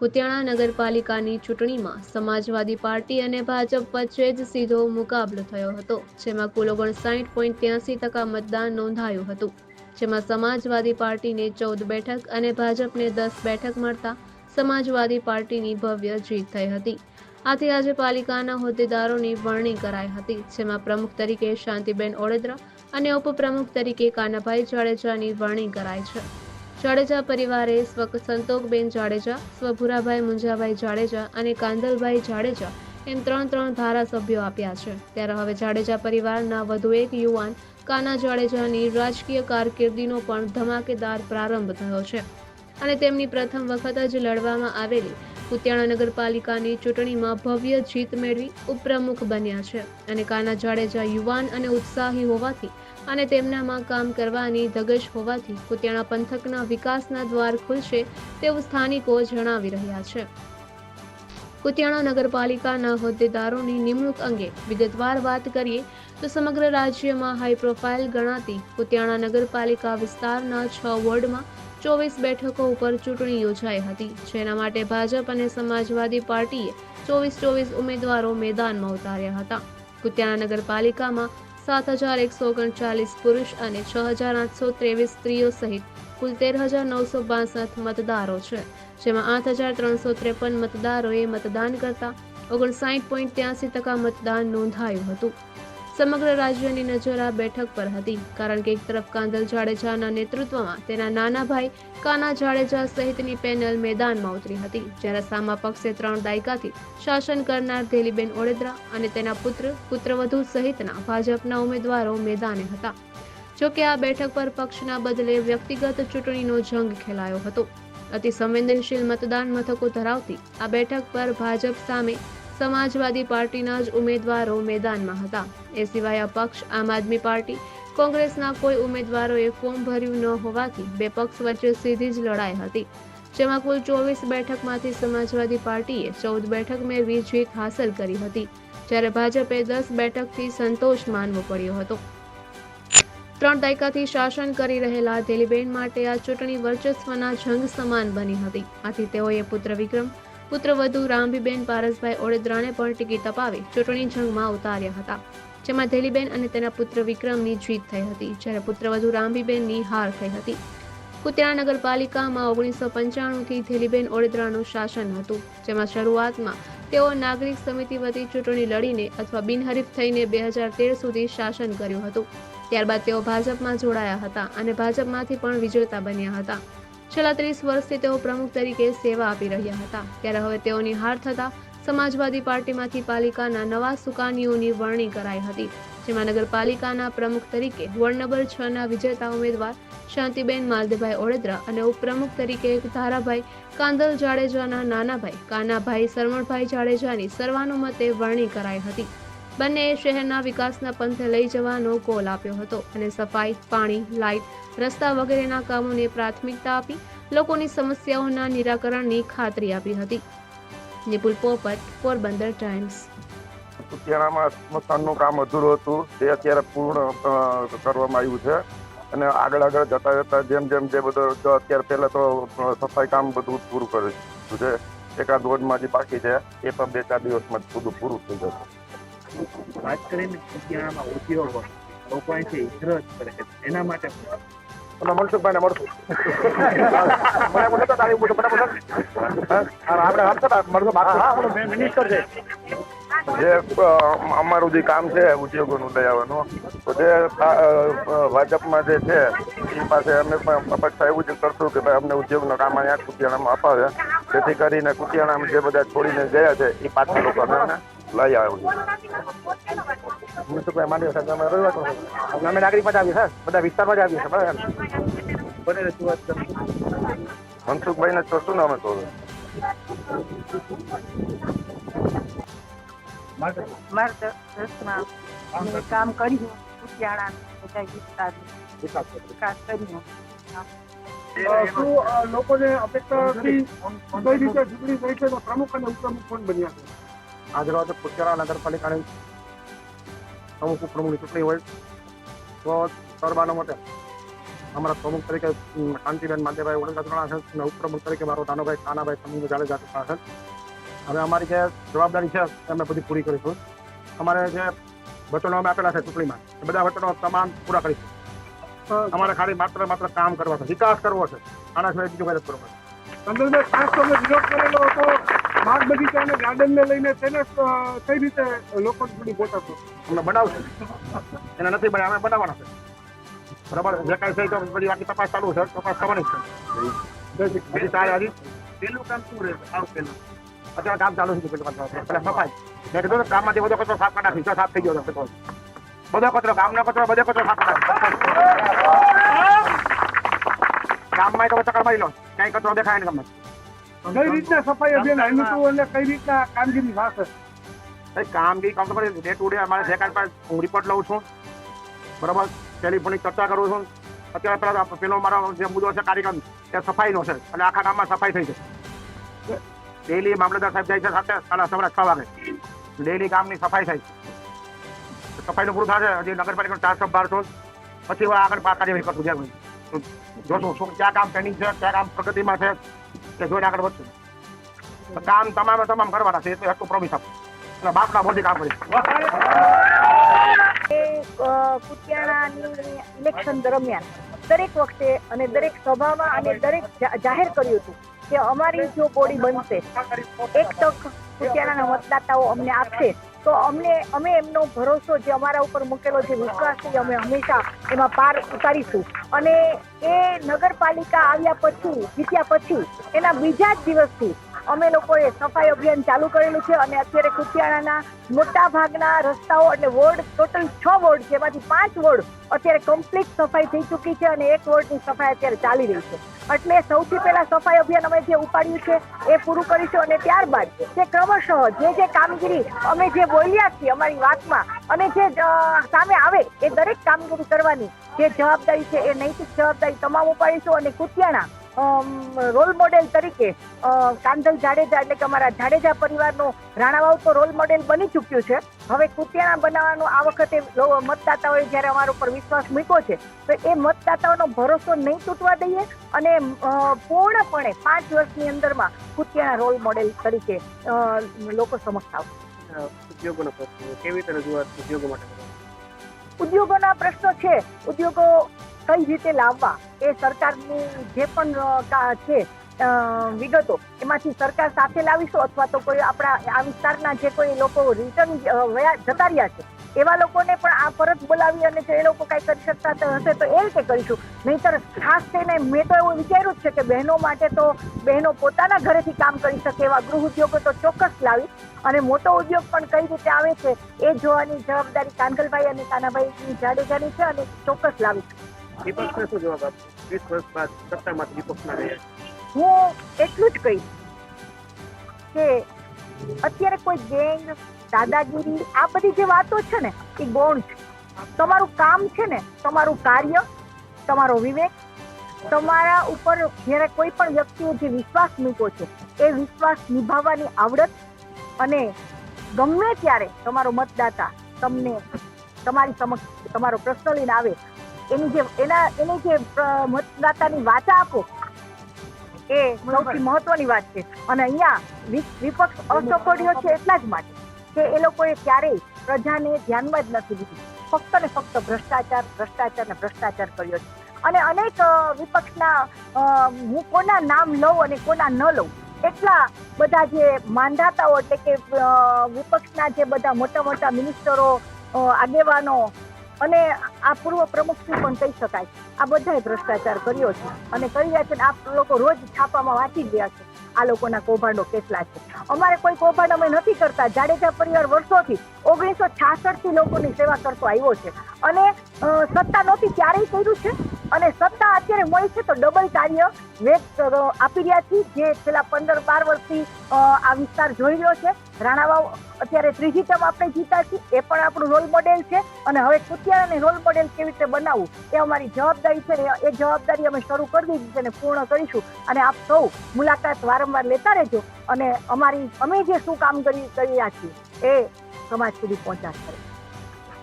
કુતિયાણા નગરપાલિકાની ચૂંટણીમાં સમાજવાદી પાર્ટી અને ભાજપ વચ્ચે જ સીધો મુકાબલો થયો હતો, જેમાં કુલ ઓગણસાઠ પોઈન્ટ ત્યાસી ટકા મતદાન નોંધાયું હતું. જેમાં સમાજવાદી પાર્ટીને ચૌદ બેઠક અને ભાજપને દસ બેઠક મળતા સમાજવાદી પાર્ટીની ભવ્ય જીત થઈ હતી. આથી આજે પાલિકાના હોદ્દેદારોની વરણી કરાઈ હતી, જેમાં પ્રમુખ તરીકે શાંતિબેન ઓડેદરા અને ઉપપ્રમુખ તરીકે કાનાભાઈ જાડેજાની વરણી કરાઈ છે. જાડેજા પરિવારે સ્વ સંતોકબેન જાડેજા, સ્વભુરાભાઈ મુંજાભાઈ જાડેજા અને કાંદલભાઈ જાડેજા એમ ત્રણ ત્રણ ધારાસભ્યો આપ્યા છે. ત્યારે હવે જાડેજા પરિવારના વધુ એક યુવાન કાના જાડેજાની રાજકીય કારકિર્દીનો પણ ધમાકેદાર પ્રારંભ થયો છે. અને તેમની પ્રથમ વખત જ લડવામાં આવેલી કુતિયાણા નગરપાલિકાની ચૂંટણીમાં ભવ્ય જીત મેળવી ઉપપ્રમુખ બન્યા છે. અને કાના જાડેજા યુવાન અને ઉત્સાહી હોવાથી અને તેમનામાં કામ કરવાની ધગશ હોવાથી કુતિયાણા પંથકના વિકાસના દ્વાર ખુલશે તેવું સ્થાનિકો જણાવી રહ્યા છે. કુતિયાણા નગરપાલિકાના હોદ્દેદારોની નિમણૂક અંગે વિગતવાર વાત કરીએ તો સમગ્ર રાજ્યમાં હાઈ પ્રોફાઇલ ગણાતી કુતિયાણા નગરપાલિકા વિસ્તારના છ વોર્ડમાં ચોવીસ બેઠકો ઉપર ચૂંટણી યોજાઈ હતી, જેના માટે ભાજપ અને સમાજવાદી પાર્ટીએ ચોવીસ ચોવીસ ઉમેદવારો મેદાનમાં ઉતાર્યા હતા. કુતિયાણા નગરપાલિકામાં સાત હજાર એકસો ઓગણચાલીસ પુરુષ અને છ હજાર આઠસો ત્રેવીસ સ્ત્રીઓ સહિત કુલ તેર હજાર નવસો બાસઠ મતદારો છે, જેમાં આઠ હજાર ત્રણસો ત્રેપન મતદારોએ મતદાન કરતા ઓગણસાઠ પોઈન્ટ ત્યાસી ટકા મતદાન નોંધાયું હતું. સમગ્ર રાજ્યની નજર આ બેઠક પર હતી. કારણ કે એક તરફ કાંદલ જાડેજાના નેતૃત્વમાં તેના નાના ભાઈ કાના જાડેજા સહિતની પેનલ મેદાનમાં ઉતરી હતી, જ્યારે સામા પક્ષે ત્રણ દાયકાથી શાસન કરનાર ધેલીબેન ઓડેદરા અને તેના પુત્ર, પુત્રવધુ સહિતના ભાજપના ઉમેદવારો મેદાને હતા. જોકે આ બેઠક પર પક્ષના બદલે વ્યક્તિગત ચૂંટણીનો જંગ ખેલાયો હતો. અતિ સંવેદનશીલ મતદાન મથકો ધરાવતી આ બેઠક પર ભાજપ સામે સમાજવાદી પાર્ટીના જ ઉમેદવારો મેદાનમાં હતા. એ સિવાય અપક્ષ આમ આદમી પાર્ટી, કોંગ્રેસના કોઈ ઉમેદવારોએ ફોર્મ ભર્યું ન હોવાથી બે પક્ષ વચ્ચે સીધી જ લડાઈ હતી. જેમાં કુલ ચોવીસ બેઠકમાંથી સમાજવાદી પાર્ટીએ ચૌદ બેઠક મેળવી જીત હાંસલ કરી હતી. જ્યારે ભાજપે દસ બેઠકથી સંતોષ માનવો પડ્યો હતો. ત્રણ દાયકાથી શાસન કરી રહેલા દિલીબેન માટે આ ચૂંટણી વર્ચસ્વના જંગ સમાન બની હતી. આથી તેઓએ પુત્ર વિક્રમ પુત્રવધુ રામબીબેન પારસભાઈ ઓડેદરાને પણ ટિકિટ અપાવી ચૂંટણી જંગમાં ઉતાર્યા હતા. જેમાં ધેલીબેન અને તેના પુત્ર વિક્રમની જીત થઈ હતી, જ્યારે પુત્રવધુ રામબીબેનની હાર થઈ હતી. કુતિયાણા નગરપાલિકામાં ઓગણીસો પંચાણુંથી ધેલીબેન ઓડેદરાનું શાસન હતું, જેમાં શરૂઆતમાં તેઓ નાગરિક સમિતિ વતી ચૂંટણી લડીને અથવા બિનહરીફ થઈને બે હજાર તેર સુધી શાસન કર્યું હતું. ત્યારબાદ તેઓ ભાજપમાં જોડાયા હતા અને ભાજપમાંથી પણ વિજેતા બન્યા હતા. છેલ્લા ત્રીસ વર્ષથી તેઓ પ્રમુખ તરીકે સેવા આપી રહ્યા હતા. ત્યારે હવે તેઓની હાર થતા સમાજવાદી પાર્ટીમાંથી પાલિકાના નવા સુકાનીઓની વરણી કરાઈ હતી, જેમાં નગરપાલિકાના પ્રમુખ તરીકે વોર્ડ નંબર છ ના વિજેતા ઉમેદવાર શાંતિબેન માલદેભાઈ ઓળેદરા અને ઉપપ્રમુખ તરીકે ધારાભાઈ કાંદલ જાડેજાના નાનાભાઈ, કાનાભાઈ સરવણભાઈ જાડેજાની સર્વાનુમતે વરણી કરાઈ હતી. બંનેએ શહેરના વિકાસના પંથે લઈ જવાનો કોલ આપ્યો હતો અને સફાઈ, પાણી, લાઇટ, રસ્તા વગેરેના કામોને પ્રાથમિકતા આપી લોકોની સમસ્યાઓના નિરાકરણની ખાતરી આપી હતી. નિપુલ પોપટ, પોરબંદર ટાઈમ્સ. કુતિયાણામાં સ્મશાનનું કામ અધૂરું હતું. તે અત્યારે પૂર્ણ કરવામાં આવ્યું છે. અને આગળ આગળ જતા જતા જેમ જેમ જે બધો, જો અત્યારે પહેલાં તો સફાઈ કામ બધું પૂરું કરી છે. એકાદ વોર્ડમાં જે બાકી છે, એ પણ બે ચાર દિવસમાં બધું પૂરું થઈ જશે. ખાસ કરીને કુતિયાણામાં હોય લોકો અહીંથી હિજરત કરે છે. એના માટે મળશું મને બોલો તારી બોલો આપણે મિનિસ્ટર છે. જે અમારું જે કામ છે ઉદ્યોગોનું લઈ આવવાનું તો જે ભાજપમાં જે છે એ પાસે અમે પણ અપેક્ષા એવું જ કરશું કે ભાઈ અમને ઉદ્યોગનું કામ અહીંયા કુતિયાણામાં અપાવે. જેથી કરીને કુતિયાણામાં જે બધા છોડીને ગયા છે એ પાછા લોકોને લઈ આવ્યું મનસુખભાઈ માંડવી સાહેબ અમે રવિવાર તો અમે નાગરિકમાં જ આવીએ સર બધા વિસ્તારમાં જ આવીએ છીએ બરાબર? બને રજૂઆત કરશું? મનસુખભાઈને કરશું ને અમે તો માર્ગદર્શનમાં અમે કામ કર્યું ઉત્યાણા બધા વિસ્તાર વિકાસ. કર્યો. શું લોકોને અપેક્ષાથી કઈ રીતે ચૂંટણી થઈ છે? તો પ્રમુખ અને ઉપપ્રમુખ પણ બન્યા? છે આજરોજ પુત્રા નગરપાલિકાની અમુક પ્રમુખની ચૂંટણી હોય તો સર્વાનુમતે અમારા પ્રમુખ તરીકે કાંતિબેન કાંતિબેન ઓળખા ઓળંગા છે અને ઉપપ્રમુખ તરીકે મારો નાનોભાઈ કાનાભાઈ સમૂહ જાડેજા જાતા છે હવે અમારી જે જવાબદારી છે અમે બધી પૂરી કરીશું. અમારે જે વચનો અમે આપેલા છે ચૂંટણીમાં એ બધા વચનો તમામ પૂરા કરીશું. અમારે ખાલી માત્ર માત્ર કામ કરવા છે વિકાસ કરવો છે. આના સિવાય બીજું કઈ નથી કરવું. સંદર્ભે ખાસ તમે વિરોધ કરેલો હતો. બાગ બગીચા અને ગાર્ડન ને લઈને તેને કઈ રીતે લોકો સુધી પહોંચાડશો અમે બનાવશે. એને નથી બનાવ અમે બનાવવાના છે. બરાબર? જે કાંઈ થઈ તો બધી બાકી તપાસ ચાલુ છે તપાસ થવાની છે. બીજી સારી હજી પેલું કામ શું રહે? આવ પેલું. અત્યારે કામ ચાલુ છે પેલું. એટલે સફાઈ. મેં કીધું કામમાંથી બધો કચરો સાફ કરી નાખી સાફ થઈ ગયો કચરો. બધો કચરો ગામનો કચરો બધો કચરો સાફ કરી ગામમાં તો ચક્કર મારી લો. ક્યાંય કચરો દેખાય ને ગામમાં કઈ રીતના સફાઈ અભિયાન આવ્યું હતું અને કઈ રીતના કામગીરી થશે? કામગીરી કામ તો ડે ટુ ડે અમારે જે કાંઈ હું રિપોર્ટ લઉં છું. બરાબર? ટેલિફોનિક ચર્ચા કરું છું. અત્યારે પેલા પેલો મારો જે મુદ્દો છે કાર્યક્રમ એ સફાઈનો છે. અને આખા ગામમાં સફાઈ થઈ છે ડેલી મામલતદાર સાહેબ જાય છે સાથે સાડા સવારે છ વાગે. ડેલી ગામની સફાઈ થાય. છે સફાઈનું પૂરું થશે હજી નગરપાલિકાનો ચાર સભ બાર છું. પછી આગળ કાર્યવાહી કરતું જ્યાં જોશું શું? ક્યાં કામ પેન્ડિંગ છે? ક્યાં કામ પ્રગતિમાં છે? તે જોઈને આગળ વધશું. કામ તમામે તમામ કરવાના છે, એ તો એટલું પ્રોમિસ આપું. એટલે બાપના મોદી કામ કરીશ. ઇલેક્શન દરમિયાન દરેક વખતે અને દરેક સભામાં અને દરેક જાહેર કર્યું હતું કે અમારી જો બોડી બનશે, એક તક કુતિયાણાના મતદાતાઓ અમને આપશે. તો અમને, અમે એમનો ભરોસો જે અમારા ઉપર મૂકેલો જે વિશ્વાસ છે અમે હંમેશા એમાં પાર ઉતારીશું. અને એ નગરપાલિકા આવ્યા પછી, જીત્યા પછી, એના બીજા જ દિવસથી અમે લોકોએ સફાઈ અભિયાન ચાલુ કરેલું છે અને અત્યારે કુતિયાણાના મોટા ભાગના રસ્તાઓ એટલે વોર્ડ, ટોટલ છ વોર્ડ છે. એમાંથી પાંચ વોર્ડ અત્યારે કમ્પ્લીટ સફાઈ થઈ ચૂકી છે અને એક વોર્ડની સફાઈ અત્યારે ચાલી રહી છે. એટલે સૌથી પહેલા સફાઈ અભિયાન અમે જે ઉપાડ્યું છે એ પૂરું કરીશું અને ત્યારબાદ જે ક્રમશઃ જે જે કામગીરી અમે જે બોલ્યા છીએ અમારી વાતમાં અને જે સામે આવે એ દરેક કામગીરી કરવાની જે જવાબદારી છે એ નૈતિક જવાબદારી તમામ ઉપાડીશું અને કુતિયાણા રોલ મોડેલ તરીકે કાંધલ જાડેજા એટલે કે અમારા જાડેજા પરિવારનો રાણાવાવ તો રોલ મોડેલ બની ચૂક્યું છે. હવે કુતિયાણા બનાવવાનો આ વખતે મતદાતાઓએ જ્યારે અમારા ઉપર વિશ્વાસ મૂક્યો છે તો એ મતદાતાઓનો ભરોસો નહીં તૂટવા દઈએ અને પૂર્ણપણે પાંચ વર્ષની અંદરમાં કુતિયાણા રોલ મોડેલ તરીકે લોકો સમક્ષ આવશે. ઉદ્યોગોનો પ્રશ્ન કેવી રીતે રજૂઆત ઉદ્યોગો માટે ઉદ્યોગોના પ્રશ્નો છે. ઉદ્યોગો કઈ રીતે લાવવા એ સરકારની જે પણ છે વિગતો, એમાંથી સરકાર સાથે લાવીશું અથવા તો કોઈ આપણા આ વિસ્તારના જે કોઈ લોકો રિટર્ન જતા રહ્યા છે, એવા લોકોને પણ આ પરત બોલાવી અને જો એ લોકો કાંઈ કરી શકતા હશે તો એ રીતે કરીશું. નહીંતર ખાસ થઈને મેં તો એવું વિચાર્યું જ છે કે બહેનો માટે તો બહેનો પોતાના ઘરેથી કામ કરી શકે એવા ગૃહ ઉદ્યોગો તો ચોક્કસ લાવી, અને મોટો ઉદ્યોગ પણ કઈ રીતે આવે છે એ જોવાની જવાબદારી કાનગલભાઈ અને કાનાભાઈ જાડેજાની છે અને ચોક્કસ લાવી વિપક્ષને શું જવાબ આપશો વીસ વર્ષ બાદ સત્તામાં વિપક્ષમાં રહ્યા હું એટલું જ કહીશ કે અત્યારે કોઈ ગેંગ, દાદાગીરી, આ બધી જે વાતો છે ને, એ ગૌણ છે. તમારું કામ છે ને, તમારું કાર્ય, તમારો વિવેક, તમારા ઉપર જ્યારે કોઈ પણ વ્યક્તિએ જે વિશ્વાસ મૂક્યો છે, એ વિશ્વાસ નિભાવવાની આવડત અને ગમે ત્યારે તમારો મતદાતા તમને તમારી સમક્ષ, તમારો પ્રશ્ન લઈને આવે એની જે એના એની જે મતદાતાની વાચા આપો. એ સૌથી મહત્વની વાત છે. અને અહીંયા વિપક્ષ અસફળ્યો છે એટલા જ માટે કે એ લોકોએ ક્યારેય પ્રજાને ધ્યાનમાં જ નથી લીધી. ફક્ત ને ફક્ત ભ્રષ્ટાચાર ભ્રષ્ટાચાર ને ભ્રષ્ટાચાર કર્યો છે. અને અનેક વિપક્ષના હું કોના નામ લઉં અને કોના ન લઉં એટલા બધા જે માંધાતાઓ એટલે કે વિપક્ષના જે બધા મોટા મોટા મિનિસ્ટરો આગેવાનો અને આ પૂર્વ પ્રમુખશ્રી પણ કહી શકાય. આ બધાએ ભ્રષ્ટાચાર કર્યો છે. અને કરી રહ્યા છે આ લોકો રોજ છાપામાં વાંચી ગયા છે. આ લોકોના કૌભાંડો કેટલા છે. અમારે કોઈ કૌભાંડ અમે નથી કરતા. જાડેજા પરિવાર વર્ષોથી ઓગણીસો છાસઠથી લોકોની સેવા કરતો આવ્યો છે. અને સત્તા નહોતી, ક્યારેય કર્યું છે? અને સત્તા અત્યારે મળી છે તો ડબલ કાર્ય વેગ આપી રહ્યા છીએ જે છેલ્લા પંદર, બાર વર્ષથી આ વિસ્તાર જોઈ રહ્યો છે. રાણાવાવ અત્યારે ત્રીજી ટર્મ આપણે જીતા છીએ. એ પણ આપણું રોલ મોડેલ છે. અને હવે કુતિયાણાને રોલ મોડેલ કેવી રીતે બનાવવું એ અમારી જવાબદારી છે. એ જવાબદારી અમે શરૂ કરી દીધી છે અને પૂર્ણ કરીશું. અને આપ સૌ મુલાકાત વારંવાર લેતા રહેજો. અને અમારી અમે જે શું કામ કરી રહ્યા છીએ એ સમાજ સુધી પહોંચાડ કરે